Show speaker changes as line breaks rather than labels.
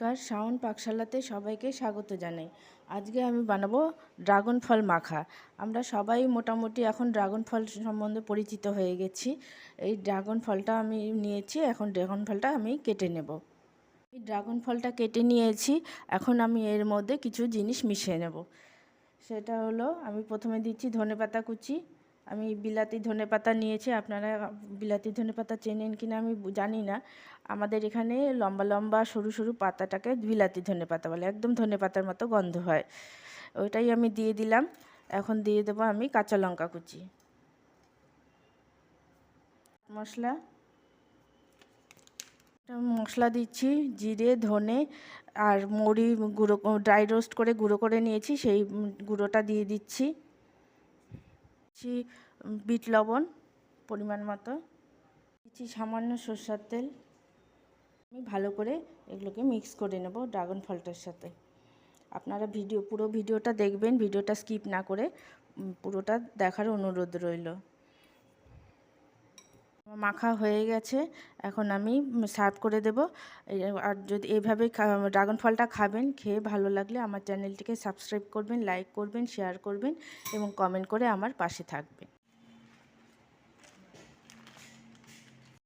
নমস্কার, শাওন পাকশালাতে সবাইকে স্বাগত জানাই। আজকে আমি বানাবো ড্রাগন ফল মাখা। আমরা সবাই মোটামুটি এখন ড্রাগন ফল সম্বন্ধে পরিচিত হয়ে গেছি। এই ড্রাগন ফলটা আমি নিয়েছি, এখন ড্রাগন ফলটা আমি কেটে নেব। এই ড্রাগন ফলটা কেটে নিয়েছি, এখন আমি এর মধ্যে কিছু জিনিস মিশিয়ে নেব। সেটা হলো, আমি প্রথমে দিচ্ছি ধনেপাতা কুচি আমি বিলাতি ধনেপাতা নিয়েছি, আপনারা বিলাতি ধনেপাতা চেনেন কি না আমি জানি না। আমাদের এখানে লম্বা লম্বা সরু সরু পাতাটাকে বিলাতি ধনেপাতা বলে, একদম ধনেপাতার মতো গন্ধ হয়। ওইটাই আমি দিয়ে দিলাম। এখন দিয়ে দেবো আমি কাঁচা লঙ্কা কুচি। মশলা। মশলা দিচ্ছি, জিরে, ধনে আর মরি গুঁড়ো, ড্রাই রোস্ট করে গুঁড়ো করে নিয়েছি, সেই গুঁড়োটা দিয়ে দিচ্ছি। দিচ্ছি বিট লবণ পরিমাণ মতো। দিচ্ছি সামান্য সর্ষার তেল। আমি ভালো করে এগুলোকে মিক্স করে নেব ড্রাগন ফলটার সাথে। আপনারা ভিডিও, পুরো ভিডিওটা দেখবেন, ভিডিওটা স্কিপ না করে পুরোটা দেখার অনুরোধ রইল। মাখা হয়ে গেছে, এখন আমি সার্ভ করে দেব। আর যদি এইভাবে ড্রাগন ফলটা খাবেন, খেয়ে ভালো লাগলে আমার চ্যানেলটিকে সাবস্ক্রাইব করবেন, লাইক করবেন, শেয়ার করবেন এবং কমেন্ট করে আমার পাশে থাকবেন।